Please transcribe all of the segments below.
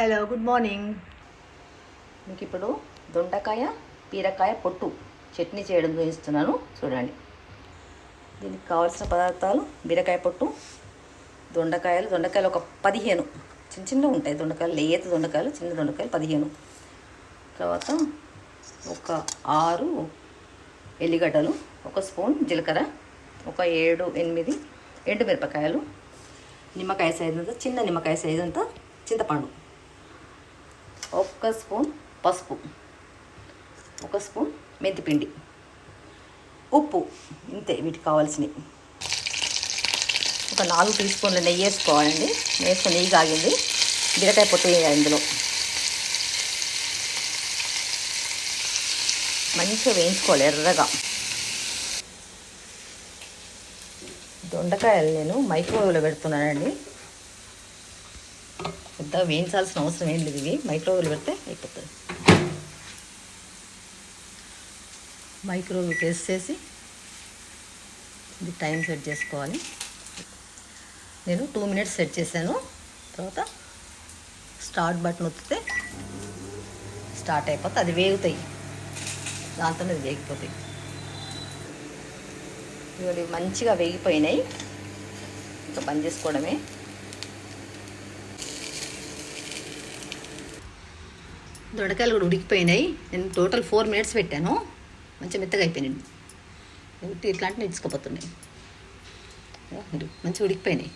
Hello good morning మీకు ఇప్పుడు దొండకాయ బీరకాయ పొట్టు చట్నీ చేయడం చూపిస్తున్నాను. చూడండి. దీనికి కావాల్సిన పదార్థాలు బీరకాయ పొట్టు దొండకాయలు. దొండకాయలు ఒక పదిహేను. చిన్న చిన్నగా ఉంటాయి. దొండకాయలు లేత దొండకాయలు చిన్న దొండకాయలు పదిహేను. తర్వాత ఒక ఆరు ఎల్లిగడ్డలు ఒక స్పూన్ జీలకర్ర ఒక ఏడు ఎనిమిది ఎండుమిరపకాయలు నిమ్మకాయ సైజు అంతా చిన్న నిమ్మకాయ సైజు అంతా చింతపండు. ఒక్క స్పూన్ పసుపు. ఒక స్పూన్ మెంతిపిండి. ఉప్పు ఇంతే వీటికి కావాల్సినవి. ఒక నాలుగు టీ స్పూన్లు నెయ్యి వేసుకోవాలండి. వేసుకుని నెయ్యి కాగింది. బీరకాయ పొట్టు వేయాలి ఇందులో. మంచిగా వేయించుకోవాలి ఎర్రగా. దొండకాయలు నేను మైక్రోవేవ్లో పెడుతున్నానండి. పెద్ద వేయించాల్సిన అవసరం ఏం లేదు ఇవి. మైక్రోవేవ్లో పెడితే అయిపోతుంది. మైక్రోవేవ్ ప్రెస్ చేసి ఇది టైం సెట్ చేసుకోవాలి. నేను టూ మినిట్స్ సెట్ చేశాను. తర్వాత స్టార్ట్ బటన్ ఒత్తితే స్టార్ట్ అయిపోతే అది వేగుతాయి. దాంతో అది వేగిపోతాయి. ఇవి మంచిగా వేగిపోయినాయి. ఇంకా బంద్ చేసుకోవడమే. దొండకాయలు కూడా ఉడికిపోయినాయి. నేను టోటల్ ఫోర్ మినిట్స్ పెట్టాను. మంచిగా మెత్తగా అయిపోయినాయి. ఉట్టి ఇట్లాంటివి ఇచ్చుకోపోతున్నాయి మంచిగా ఉడికిపోయినాయి.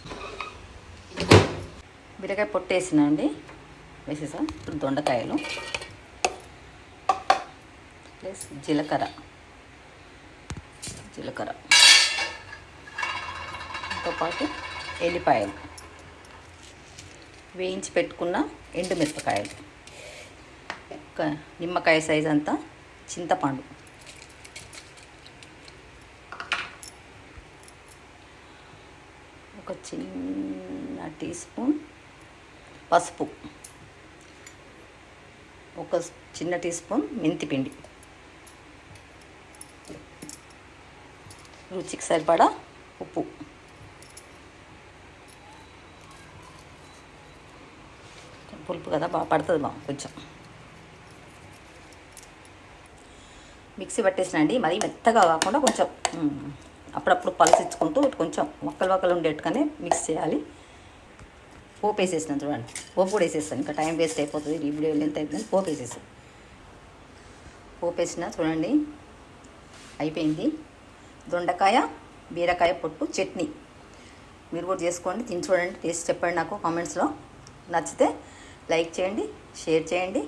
బీరకాయ పొట్టేసిన అండి. వేసేసా. ఇప్పుడు దొండకాయలు. ప్లస్ జీలకర్ర. జీలకర్ర. పాటు ఎల్లిపాయలు. వేయించి పెట్టుకున్న ఎండుమిరపకాయలు. నిమ్మకాయ సైజ్ అంతా చింతపండు. ఒక చిన్న టీ స్పూన్ పసుపు. ఒక చిన్న టీ స్పూన్ మెంతిపిండి రుచికి సరిపడా ఉప్పు. పులుపు కదా బాగా పడుతుంది బాగా కొంచెం. మిక్సీ పట్టేసినండి. మరీ మెత్తగా కాకుండా కొంచెం అప్పుడప్పుడు అప్పుడప్పుడు పలసిచ్చుకుంటూ కొంచెం మొక్కలు మొక్కలు ఉండేట్టుగానే మిక్స్ చేయాలి. పోపు వేసేసినాను చూడండి. పోపు కూడా వేసేస్తాను ఇంకా టైం వేస్ట్ అయిపోతుంది. ఈ వీడియో లెంత్ అయిపోయింది పోపు వేసేసాను పోపు వేసిన చూడండి అయిపోయింది. దొండకాయ బీరకాయ పొట్టు చట్నీ. మీరు కూడా చేసుకోండి. తిని చూడండి. టేస్ట్ చెప్పండి నాకు కామెంట్స్లో నచ్చితే లైక్ చేయండి షేర్ చేయండి.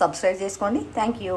సబ్స్క్రైబ్ చేసుకోండి. Thank you